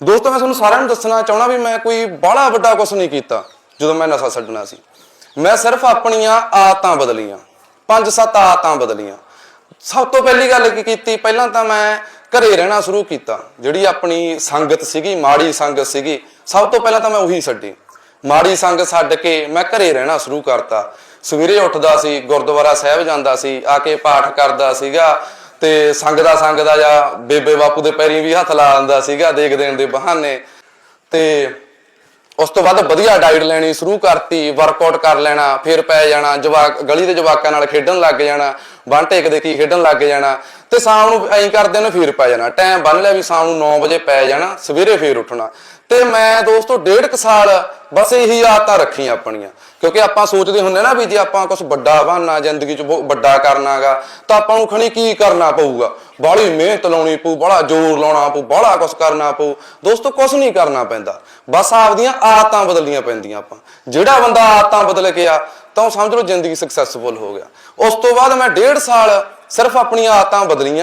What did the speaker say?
ਦੋਸਤੋ, ਮੈਂ ਤੁਹਾਨੂੰ ਸਾਰਿਆਂ ਨੂੰ ਦੱਸਣਾ ਚਾਹਣਾ ਵੀ ਮੈਂ ਕੋਈ ਬਾਹਲਾ ਵੱਡਾ ਕੁਝ ਨਹੀਂ ਕੀਤਾ, ਜਦੋਂ ਮੈਂ ਨਸ਼ਾ ਛੱਡਣਾ ਸੀ। ਮੈਂ ਸਿਰਫ ਆਪਣੀਆਂ ਆਦਤਾਂ ਬਦਲੀਆਂ, ਪੰਜ ਸੱਤ ਆਦਤਾਂ ਬਦਲੀਆਂ। ਸਭ ਤੋਂ ਪਹਿਲੀ ਗੱਲ ਕੀ ਕੀਤੀ? ਪਹਿਲਾਂ ਤਾਂ ਮੈਂ ਘਰੇ ਰਹਿਣਾ ਸ਼ੁਰੂ ਕੀਤਾ, ਜਿਹੜੀ ਆਪਣੀ ਸੰਗਤ ਸੀਗੀ, ਮਾੜੀ ਸੰਗਤ ਸੀਗੀ, ਸਭ ਤੋਂ ਪਹਿਲਾਂ ਤਾਂ ਮੈਂ ਉਹੀ ਛੱਡੀ। ਮਾੜੀ ਸੰਗਤ ਛੱਡ ਕੇ ਮੈਂ ਘਰੇ ਰਹਿਣਾ ਸ਼ੁਰੂ ਕਰਤਾ। ਸਵੇਰੇ ਉੱਠਦਾ ਸੀ, ਗੁਰਦੁਆਰਾ ਸਾਹਿਬ ਜਾਂਦਾ ਸੀ, ਆ ਕੇ ਪਾਠ ਕਰਦਾ ਸੀਗਾ ਤੇ ਸੰਗ ਦਾ ਸੰਗ ਦਾ ਜਾਂ ਬੇਬੇ ਬਾਪੂ ਦੇ ਪੈਰੀਂ ਵੀ ਹੱਥ ਲਾ ਦਿੰਦਾ ਸੀਗਾ ਦੇਖ ਦੇਣ ਦੇ ਬਹਾਨੇ। ਤੇ ਉਸ ਤੋਂ ਬਾਅਦ ਵਧੀਆ ਡਾਈਟ ਲੈਣੀ ਸ਼ੁਰੂ ਕਰਤੀ ਵਰਕਆਊਟ ਕਰ ਲੈਣਾ, ਫਿਰ ਪੈ ਜਾਣਾ, ਜਵਾਕ, ਗਲੀ ਦੇ ਜਵਾਕਾਂ ਨਾਲ ਖੇਡਣ ਲੱਗ ਜਾਣਾ ਬੰਨ ਟੇਕ ਦੇ ਕੀ ਖੇਡਣ ਲੱਗ ਜਾਣਾ, ਤੇ ਸ਼ਾਮ ਨੂੰ ਐਂ ਕਰਦੇ ਨੇ ਫਿਰ ਪੈ ਜਾਣਾ। ਟਾਈਮ ਬੰਨ ਲਿਆ ਵੀ ਸ਼ਾਮ ਨੂੰ 9 ਵਜੇ ਪੈ ਜਾਣਾ, ਸਵੇਰੇ ਫੇਰ ਉੱਠਣਾ। ਤੇ ਮੈਂ ਦੋਸਤੋ, ਡੇਢ ਕੁ ਸਾਲ ਬਸ ਇਹੀ ਆਦਤਾਂ ਰੱਖੀਆਂ ਆਪਣੀਆਂ। ਕਿਉਂਕਿ ਆਪਾਂ ਸੋਚਦੇ ਹੁੰਦੇ ਨਾ ਵੀ ਜੇ ਆਪਾਂ ਕੁਝ ਵੱਡਾ ਬਣਨਾ ਜ਼ਿੰਦਗੀ 'ਚ ਬਹੁਤ ਵੱਡਾ ਕਰਨਾਗਾ, ਤਾਂ ਆਪਾਂ ਨੂੰ ਖਣੀ ਕੀ ਕਰਨਾ ਪਊਗਾ? ਬਾਹਲੀ ਮਿਹਨਤ ਲਾਉਣੀ ਪਊ ਬੜਾ ਜ਼ੋਰ ਲਾਉਣਾ ਪਊ ਬੜਾ ਕੁਝ ਕਰਨਾ ਪਊ। ਦੋਸਤੋ ਕੁਝ ਨਹੀਂ ਕਰਨਾ ਪੈਂਦਾ। ਬਸ ਆਪਦੀਆਂ ਆਦਤਾਂ ਬਦਲਣੀਆਂ ਪੈਂਦੀਆਂ ਆਪਾਂ। ਜਿਹੜਾ ਬੰਦਾ ਆਦਤਾਂ ਬਦਲ ਕੇ ਆ ਤਾਂ ਉਹ ਸਮਝ ਲਓ ਜ਼ਿੰਦਗੀ ਸਕਸੈਸਫੁਲ ਹੋ ਗਿਆ। ਉਸ ਤੋਂ ਬਾਅਦ ਮੈਂ ਡੇਢ ਸਾਲ ਸਿਰਫ ਆਪਣੀਆਂ ਆਦਤਾਂ ਬਦਲੀਆਂ।